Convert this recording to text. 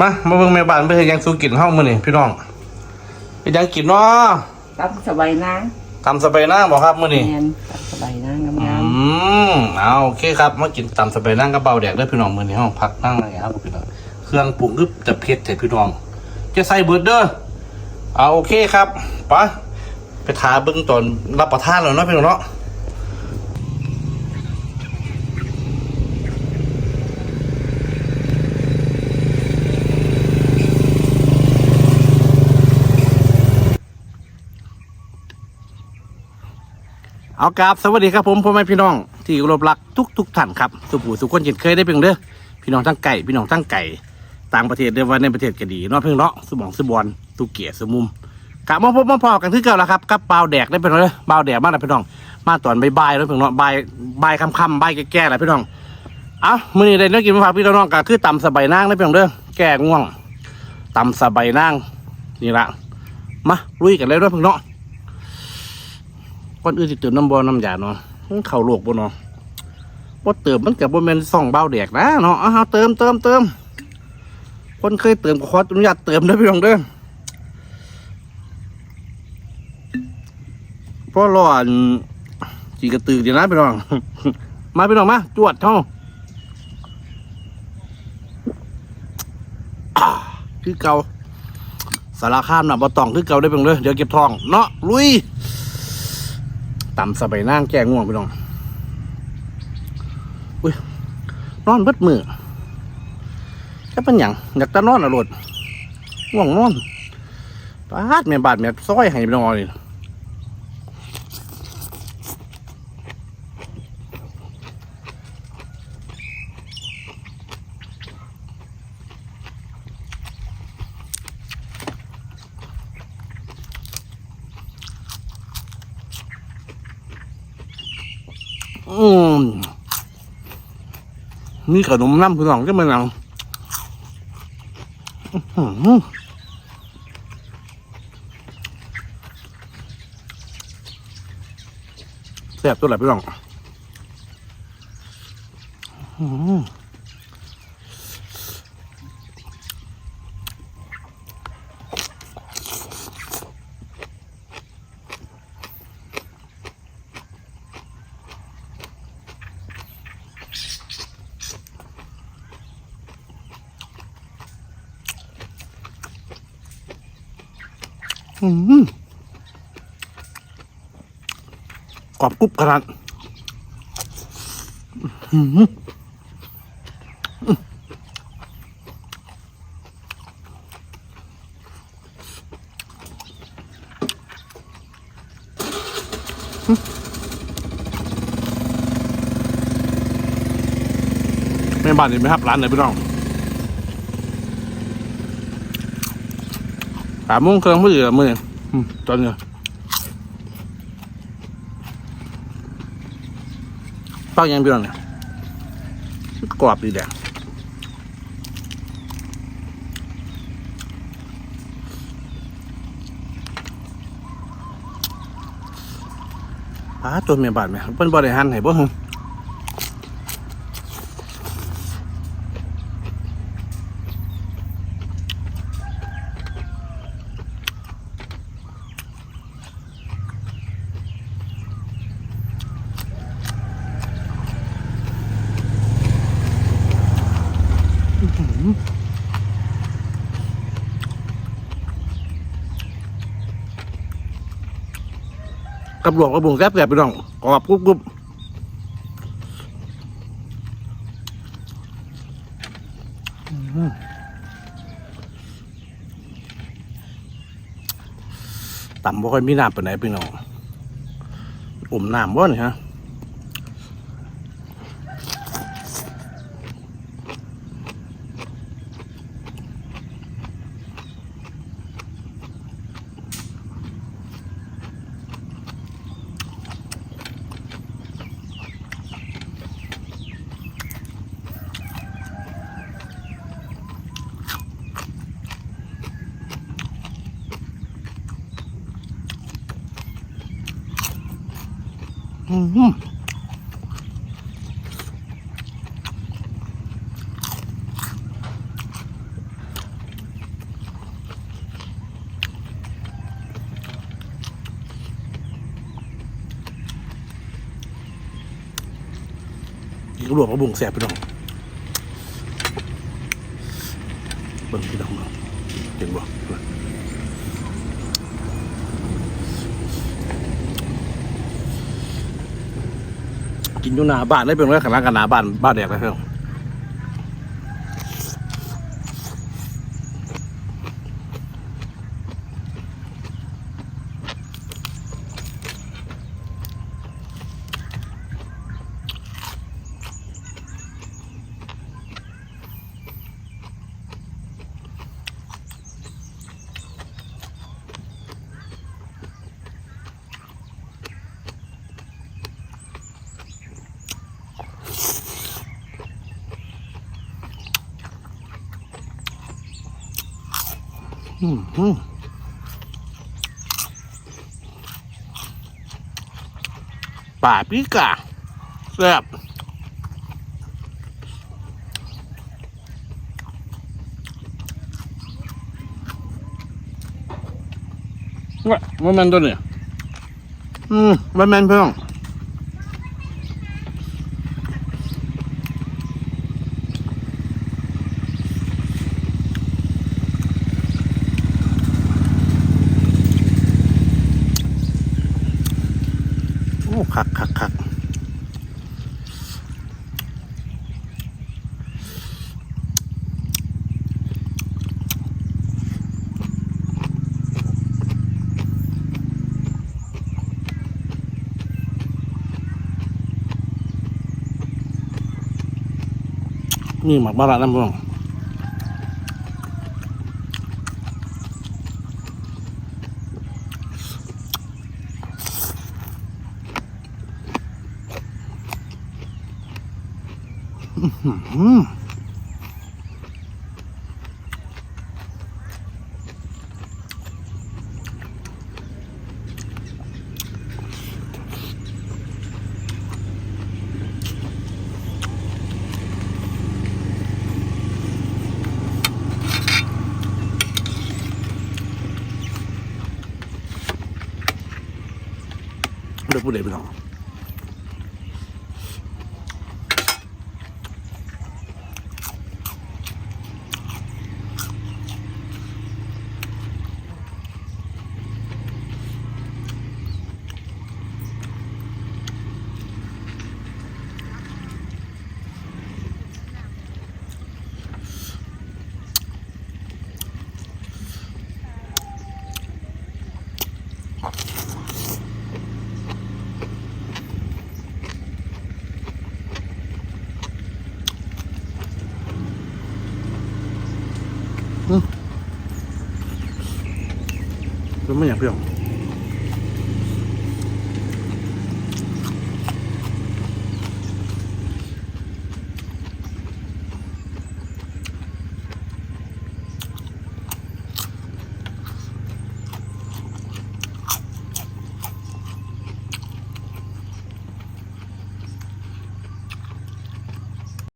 มามาเบิ่งแม่บ้านเพิ่นเฮ็ดหยังสู้กินเฮามื้อนี้พี่น้องเฮ็ดหยังกินเนาะตับสบายนางตำสะใบายนางบ่ครับมื้อนี้แมนตับสบายนางงอืามมเอาโอเคครับมากินตำสะใบายนางกับเบาแดกเด้อพี่น้องมื้อนี้เฮาพักนั่งอะไรครับพี่น้องเครื่องปรุงคือจะเผ็ดแท้พี่น้อง จะใส่เบิดเด้อเอาโอเคครับไปไปทาเบิ่งตอนรับประทานแล้วเนาะพี่น้องเนาะ เอากราบสวัสดีครับผมพ่อแม่พี่น้องที่รพรักทุกทุกท่านครับสุผู้สุคนจิตเคยได้เพียงเด้อพี่น้องทั้งไก่พี่น้องทั้งไก่ต่างประเทศเด้อว่าในประเทศก็ดีนาะเพียงเนาะสมองสบอนตุเกียสมุมกลับมาพบมาพอกันที่เก่าแล้วครับกับเปล่าแดกได้เป็นเลยเปล่าแดกมากนะพี่น้อง มาตอนใบ่ายๆแล้วเพียงเนาะบ่ายบ่ายค่ำๆบ่ายแก่ๆแหละพี่น้องเอามื้อนี้ได้เนื้อกินมาฝากพี่น้องก็คือตำสบายนางได้เพียงเด้อแก้ง่วงตำสบายนางนี่ละมาลุยกันเลยด้อเพียงเนาะ ก่อนอื่นสิเติมน้ำบอน้ำยาเนาะมันเข่าโลกบ่เนาะบ่เติมมันกับบ่แม่นซ่องเบาแดกนะเนาะเอาเอาเติมเติมเติมคนเคยเติมก็ขออนุญาตเติมด้อพี่น้องเด้อเพราะรออันจีกระตือดีนะพี่น้อง มาพี่น้องมา จวดเท่าอ่าคือเก่าสารคามน่ะบ่ตองคือเก่าได้อพี่น้องเด้อเดี๋ยวเก็บทอง เนาะลุย ตำสบายนั่งแก้ง่วงไปน้องอุ้ยนอนเบิดมือจะเป็นอย่างอยากจะนอนอะรถง่วงนอนปาดเมียบาดเมียซ้อยให้ไปน้องเลยอืม มีขนมน้ำพี่น้องจะเป็นหยังอื้อหือแซ่บตัวไหนพี่น้องอื้อหืออื้อหือ กรอบกรุบขนาดอื้อหือแม่บ้านนี่ไหมครับ ร้านไหนพี่น้อง สามโมงเครื่องมือละมืออืมตอนเนี้ยฟังยังพี่น้องเนี่ยกรอบดีแดงป้าตัวเมียบาดไหมเป็นบริหารให้บ่หึ กับหลวงกับบุงแซ่บแซ่บพี่น้องกรอบกรุบกรุบต่ำบ่ค่อยมีน้ำปานไหนพี่น้องอมน้ำบ่เนี่ยฮะ กรหลวงกระบุงแสบพี่น้องเบิ่งพี่น้องเห็นบ่ กินอยู่หน้าบ้านได้เป็นไงข้างหล่างกันหน้าบ้านบ้านแดกเลยเพื่อน ป่าปิกาแซ่บว่ามันแมนตัวเนี่ยอืมมันแมนเพื่อ คักคักคักนี่หมักบาละน้ำเพื่อนอืมเดี๋ยวพูดเลยพี่น้ องแล้ว ไม่อยากพี่น้อง